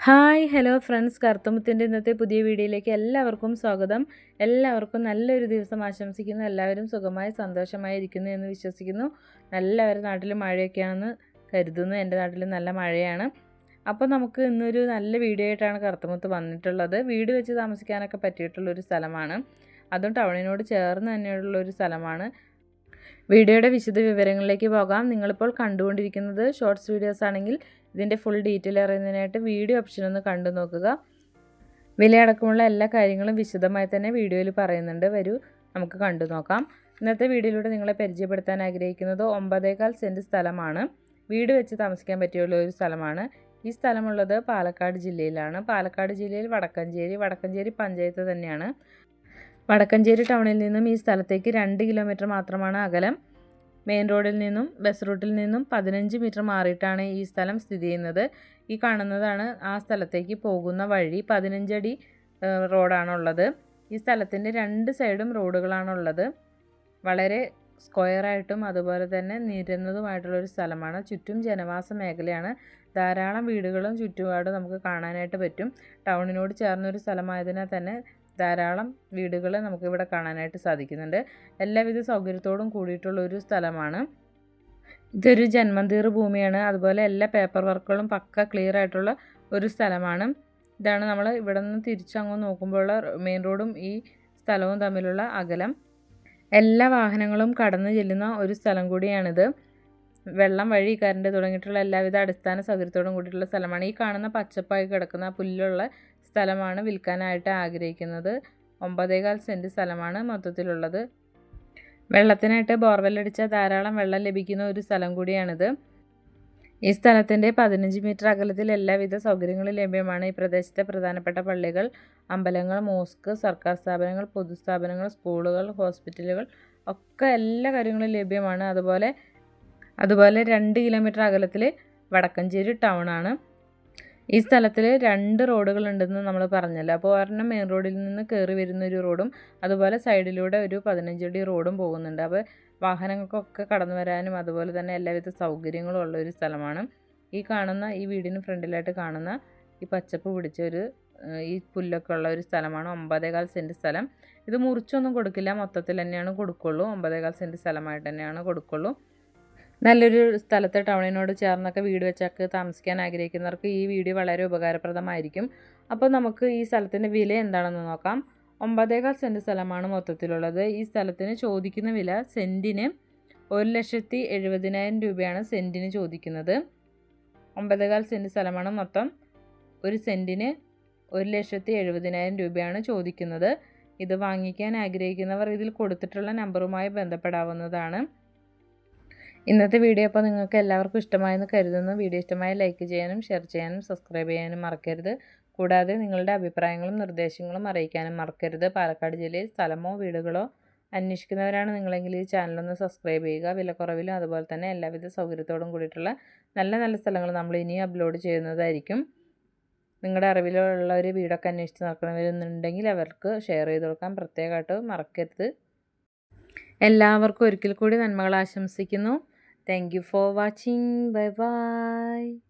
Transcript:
Hi hello friends. കറുത്തമുത്തിന്റെ ഇന്നത്തെ പുതിയ വീഡിയോയിലേക്ക് എല്ലാവർക്കും സ്വാഗതം. എല്ലാവർക്കും നല്ലൊരു ദിവസം ആശംസിക്കുന്നു. എല്ലാവരും സുഖമായി സന്തോഷമായി ഇരിക്കുന്നു എന്ന് വിശ്വസിക്കുന്നു. എല്ലാവരും നാട്ടിൽ മഴയൊക്കെയാണെന്ന് കരുതുന്നു. എന്റെ നാട്ടിൽ നല്ല മഴയാണ്. അപ്പോൾ നമുക്ക് ഇന്നൊരു നല്ല വീഡിയോ ആയിട്ടാണ് കറുത്തമുത്ത് വന്നിട്ടുള്ളത്. വീട് വെച്ച് താമസിക്കാനൊക്കെ പറ്റിയിട്ടുള്ളൊരു സ്ഥലമാണ്. അതും ടൗണിനോട് ചേർന്ന് തന്നെയുള്ള ഒരു സ്ഥലമാണ്. വീഡിയോയുടെ വിശദ വിവരങ്ങളിലേക്ക് പോകാം. നിങ്ങളിപ്പോൾ കണ്ടുകൊണ്ടിരിക്കുന്നത് ഷോർട്സ് വീഡിയോസ് ആണെങ്കിൽ ഇതിന്റെ ഫുൾ ഡീറ്റെയിൽ അറിയുന്നതിനായിട്ട് വീഡിയോ ഓപ്ഷൻ ഒന്ന് കണ്ടു നോക്കുക. വിലയടക്കമുള്ള എല്ലാ കാര്യങ്ങളും വിശദമായി തന്നെ വീഡിയോയിൽ പറയുന്നുണ്ട്. വരൂ നമുക്ക് കണ്ടു നോക്കാം. ഇന്നത്തെ വീഡിയോയിലൂടെ നിങ്ങളെ പരിചയപ്പെടുത്താൻ ആഗ്രഹിക്കുന്നത് ഒമ്പതേകാൽ സെന്റ് സ്ഥലമാണ്. വീട് വെച്ച് താമസിക്കാൻ പറ്റിയുള്ള ഒരു സ്ഥലമാണ്. ഈ സ്ഥലമുള്ളത് പാലക്കാട് ജില്ലയിലാണ്. പാലക്കാട് ജില്ലയിൽ വടക്കഞ്ചേരി വടക്കഞ്ചേരി പഞ്ചായത്ത് തന്നെയാണ്. വടക്കഞ്ചേരി ടൗണിൽ നിന്നും ഈ സ്ഥലത്തേക്ക് രണ്ട് കിലോമീറ്റർ മാത്രമാണ് അകലം. മെയിൻ റോഡിൽ നിന്നും ബസ് റൂട്ടിൽ നിന്നും പതിനഞ്ച് മീറ്റർ മാറിയിട്ടാണ് ഈ സ്ഥലം സ്ഥിതി ചെയ്യുന്നത്. ഈ കാണുന്നതാണ് ആ സ്ഥലത്തേക്ക് പോകുന്ന വഴി പതിനഞ്ചടി റോഡാണുള്ളത്. ഈ സ്ഥലത്തിന്റെ രണ്ട് സൈഡും റോഡുകളാണുള്ളത്. വളരെ സ്ക്വയറായിട്ടും അതുപോലെ തന്നെ നിരന്നതുമായിട്ടുള്ളൊരു സ്ഥലമാണ്. ചുറ്റും ജനവാസ മേഖലയാണ്. ധാരാളം വീടുകളും ചുറ്റുപാടും നമുക്ക് കാണാനായിട്ട് പറ്റും. ടൗണിനോട് ചേർന്നൊരു സ്ഥലമായതിനാൽ തന്നെ ധാരാളം വീടുകൾ നമുക്കിവിടെ കാണാനായിട്ട് സാധിക്കുന്നുണ്ട്. എല്ലാവിധ സൗകര്യത്തോടും കൂടിയിട്ടുള്ള ഒരു സ്ഥലമാണ്. ഇതൊരു ജന്മന്തീർ ഭൂമിയാണ്. അതുപോലെ എല്ലാ പേപ്പർ വർക്കുകളും പക്ക ക്ലിയർ ആയിട്ടുള്ള ഒരു സ്ഥലമാണ്. ഇതാണ് നമ്മൾ ഇവിടെ നിന്ന് തിരിച്ചങ്ങ് നോക്കുമ്പോൾ മെയിൻ റോഡും ഈ സ്ഥലവും തമ്മിലുള്ള അകലം. എല്ലാ വാഹനങ്ങളും കടന്നു ചെല്ലുന്ന ഒരു സ്ഥലം കൂടിയാണിത്. വെള്ളം വഴി കറണ്ട് തുടങ്ങിയിട്ടുള്ള എല്ലാവിധ അടിസ്ഥാന സൗകര്യത്തോടും കൂടിയിട്ടുള്ള സ്ഥലമാണ്. ഈ കാണുന്ന പച്ചപ്പായി കിടക്കുന്ന പുല്ലുള്ള സ്ഥലമാണ് വിൽക്കാനായിട്ട് ആഗ്രഹിക്കുന്നത്. ഒമ്പതേകാൽ സെന്റ് സ്ഥലമാണ് മൊത്തത്തിലുള്ളത്. വെള്ളത്തിനായിട്ട് ബോർവെല്ലടിച്ച ധാരാളം വെള്ളം ലഭിക്കുന്ന ഒരു സ്ഥലം കൂടിയാണിത്. ഈ സ്ഥലത്തിന്റെ പതിനഞ്ച് മീറ്റർ അകലത്തിൽ എല്ലാവിധ സൗകര്യങ്ങളും ലഭ്യമാണ്. ഈ പ്രദേശത്തെ പ്രധാനപ്പെട്ട പള്ളികൾ അമ്പലങ്ങൾ മോസ്ക് സർക്കാർ സ്ഥാപനങ്ങൾ പൊതുസ്ഥാപനങ്ങൾ സ്കൂളുകൾ ഹോസ്പിറ്റലുകൾ ഒക്കെ എല്ലാ കാര്യങ്ങളും ലഭ്യമാണ്. അതുപോലെ അതുപോലെ രണ്ട് കിലോമീറ്റർ അകലത്തിൽ വടക്കഞ്ചേരി ടൗൺ ആണ്. ഈ സ്ഥലത്തിൽ രണ്ട് റോഡുകളുണ്ടെന്ന് നമ്മൾ പറഞ്ഞല്ലോ. അപ്പോൾ ഒരെണ്ണം മെയിൻ റോഡിൽ നിന്ന് കയറി വരുന്ന ഒരു റോഡും അതുപോലെ സൈഡിലൂടെ ഒരു പതിനഞ്ചടി റോഡും പോകുന്നുണ്ട്. അപ്പോൾ വാഹനങ്ങൾക്കൊക്കെ കടന്നു വരാനും അതുപോലെ തന്നെ എല്ലാവിധ സൗകര്യങ്ങളും ഉള്ള ഒരു സ്ഥലമാണ്. ഈ കാണുന്ന ഈ വീടിന് ഫ്രണ്ടിലായിട്ട് കാണുന്ന ഈ പച്ചപ്പ് പിടിച്ച ഒരു ഈ പുല്ലൊക്കെ ഉള്ള ഒരു സ്ഥലമാണ്. ഒമ്പതേകാൽ സെന്റ് സ്ഥലം. ഇത് മുറിച്ചൊന്നും കൊടുക്കില്ല. മൊത്തത്തിൽ തന്നെയാണ് കൊടുക്കുള്ളൂ. ഒമ്പതേകാൽ സെന്റ് സ്ഥലമായിട്ട് തന്നെയാണ് കൊടുക്കുള്ളൂ. നല്ലൊരു സ്ഥലത്ത് ടൗണിനോട് ചേർന്നൊക്കെ വീട് വെച്ചൊക്കെ താമസിക്കാൻ ആഗ്രഹിക്കുന്നവർക്ക് ഈ വീഡിയോ വളരെ ഉപകാരപ്രദമായിരിക്കും. അപ്പോൾ നമുക്ക് ഈ സ്ഥലത്തിന്റെ വില എന്താണെന്ന് നോക്കാം. ഒമ്പതേകാൽ സെന്റ് സ്ഥലമാണ് മൊത്തത്തിലുള്ളത്. ഈ സ്ഥലത്തിന് ചോദിക്കുന്ന വില സെന്റിന് ഒരു ലക്ഷത്തി എഴുപതിനായിരം രൂപയാണ് സെന്റിന് ചോദിക്കുന്നത്. ഒമ്പതേകാൽ സെന്റ് സ്ഥലമാണ് മൊത്തം ഒരു സെന്റിന് ഒരു ലക്ഷത്തി എഴുപതിനായിരം രൂപയാണ് ചോദിക്കുന്നത്. ഇത് വാങ്ങിക്കാൻ ആഗ്രഹിക്കുന്നവർ ഇതിൽ കൊടുത്തിട്ടുള്ള നമ്പറുമായി ബന്ധപ്പെടാവുന്നതാണ്. ഇന്നത്തെ വീഡിയോ അപ്പോൾ നിങ്ങൾക്ക് എല്ലാവർക്കും ഇഷ്ടമായെന്ന് കരുതുന്നു. വീഡിയോ ഇഷ്ടമായി ലൈക്ക് ചെയ്യാനും ഷെയർ ചെയ്യാനും സബ്സ്ക്രൈബ് ചെയ്യാനും മറക്കരുത്. കൂടാതെ നിങ്ങളുടെ അഭിപ്രായങ്ങളും നിർദ്ദേശങ്ങളും അറിയിക്കാനും മറക്കരുത്. പാലക്കാട് ജില്ലയിൽ സ്ഥലമോ വീടുകളോ അന്വേഷിക്കുന്നവരാണ് നിങ്ങളെങ്കിൽ ഈ ചാനലൊന്ന് സബ്സ്ക്രൈബ് ചെയ്യുക. വിലക്കുറവിലും അതുപോലെ തന്നെ എല്ലാവിധ സൗകര്യത്തോടും കൂടിയിട്ടുള്ള നല്ല നല്ല സ്ഥലങ്ങൾ നമ്മൾ ഇനിയും അപ്ലോഡ് ചെയ്യുന്നതായിരിക്കും. നിങ്ങളുടെ അറിവിലുള്ള ഒരു വീടൊക്കെ അന്വേഷിച്ച് നടക്കുന്നവരുന്നുണ്ടെങ്കിൽ അവർക്ക് ഷെയർ ചെയ്ത് കൊടുക്കാൻ പ്രത്യേകമായിട്ട് മറക്കരുത്. എല്ലാവർക്കും ഒരിക്കൽ കൂടി നന്മകൾ ആശംസിക്കുന്നു thank you for watching bye bye.